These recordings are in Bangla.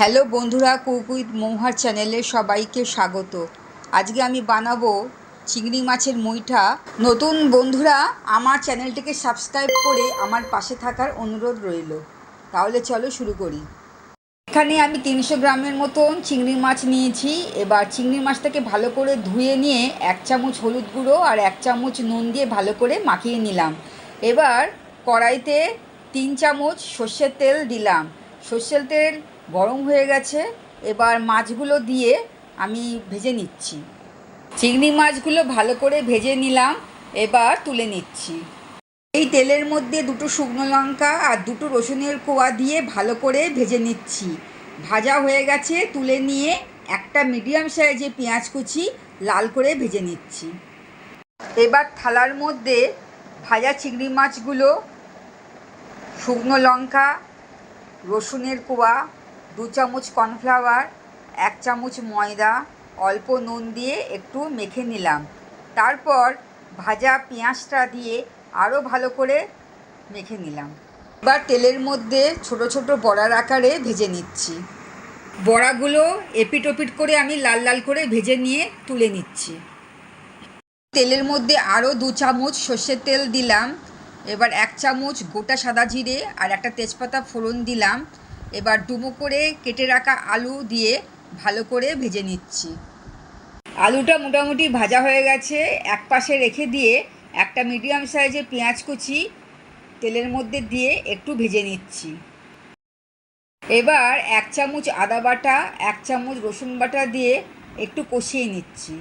হ্যালো বন্ধুরা কুকুইত মৌহার চ্যানেলে সবাইকে স্বাগত। আজকে আমি বানাবো চিংড়ি মাছের মুইঠা। নতুন বন্ধুরা, আমার চ্যানেলটিকে সাবস্ক্রাইব করে আমার পাশে থাকার অনুরোধ রইল। তাহলে চলো শুরু করি। এখানে আমি তিনশো গ্রামের মতন চিংড়ি মাছ নিয়েছি। এবার চিংড়ি মাছটাকে ভালো করে ধুয়ে নিয়ে এক চামচ হলুদ গুঁড়ো আর এক চামচ নুন দিয়ে ভালো করে মাখিয়ে নিলাম। এবার কড়াইতে তিন চামচ সর্ষের তেল দিলাম। সর্ষের তেল গরম হয়ে গেছে, এবার মাছগুলো দিয়ে আমি ভেজে নিচ্ছি। চিংড়ি মাছগুলো ভালো করে ভেজে নিলাম, এবার তুলে নিচ্ছি। এই তেলের মধ্যে দুটো শুকনো লঙ্কা আর দুটো রসুনের কোয়া দিয়ে ভালো করে ভেজে নিচ্ছি। ভাজা হয়ে গেছে, তুলে নিয়ে একটা মিডিয়াম সাইজে পেঁয়াজ কুচি লাল করে ভেজে নিচ্ছি। এবার থালার মধ্যে ভাজা চিংড়ি মাছগুলো, শুকনো লঙ্কা, রসুনের কোয়া দু চামচ কর্নফ্লাওয়ার, এক চামচ ময়দা, অল্প নুন দিয়ে একটু মেখে নিলাম। তারপর ভাজা পেঁয়াজটা দিয়ে আরও ভালো করে মেখে নিলাম। এবার তেলের মধ্যে ছোট ছোট বড়ার আকারে ভেজে নিচ্ছি। বড়াগুলো এপিট ওপিট করে আমি লাল লাল করে ভেজে নিয়ে তুলে নিচ্ছি। তেলের মধ্যে আরও দু চামচ সর্ষের তেল দিলাম। এবার এক চামচ গোটা সাদা জিরে আর একটা তেজপাতা ফোড়ন দিলাম। এবার ডুমো করে কেটে রাখা আলু দিয়ে ভালো করে ভেজে নিচ্ছি। আলুটা মোটামুটি ভাজা হয়ে গেছে। এক পাশে রেখে দিয়ে একটা মিডিয়াম সাইজের পেঁয়াজ কুচি তেলের মধ্যে দিয়ে একটু ভেজে নিচ্ছি। এবার এক চামচ আদা বাটা, এক চামচ রসুন বাটা দিয়ে একটু কষিয়ে নিচ্ছি।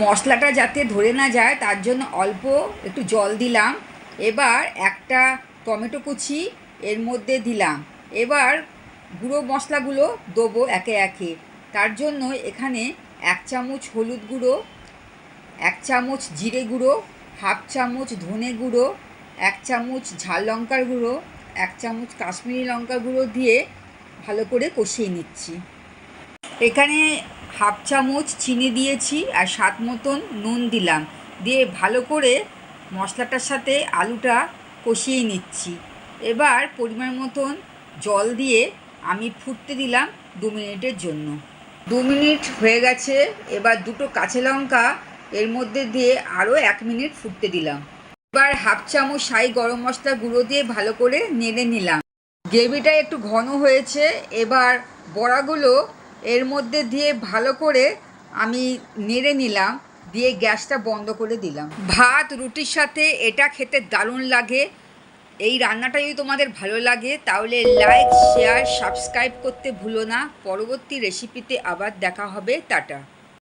মশলাটা যাতে ধরে না যায়, তার জন্য অল্প একটু জল দিলাম। এবার একটা টমেটো কুচি এর মধ্যে দিলাম। এবার গুঁড়ো মশলাগুলো দেবো একে একে। তার জন্য এখানে এক চামচ হলুদ গুঁড়ো, এক চামচ জিরে গুঁড়ো, হাফ চামচ ধনে গুঁড়ো, এক চামচ ঝাল লঙ্কার গুঁড়ো, এক চামচ কাশ্মীরি লঙ্কার গুঁড়ো দিয়ে ভালো করে কষিয়ে নিচ্ছি। এখানে হাফ চামচ চিনি দিয়েছি আর স্বাদ মতন নুন দিলাম। দিয়ে ভালো করে মশলাটার সাথে আলুটা কষিয়ে নিচ্ছি। এবার পরিমাণ মতন জল দিয়ে আমি ফুটতে দিলাম দু মিনিটের জন্য। দু মিনিট হয়ে গেছে, এবার দুটো কাঁচা লঙ্কা এর মধ্যে দিয়ে আরও এক মিনিট ফুটতে দিলাম। এবার হাফ চামচ সাই গরম মশলা গুঁড়ো দিয়ে ভালো করে নেড়ে নিলাম। গ্রেভিটা একটু ঘন হয়েছে, এবার বড়াগুলো এর মধ্যে দিয়ে ভালো করে আমি নেড়ে নিলাম, দিয়ে গ্যাসটা বন্ধ করে দিলাম। ভাত, রুটির সাথে এটা খেতে দারুণ লাগে। এই রান্নাটা যদি তোমাদের ভালো লাগে, তাহলে লাইক শেয়ার সাবস্ক্রাইব করতে ভুলো না। পরবর্তী রেসিপিতে আবার দেখা হবে। টাটা।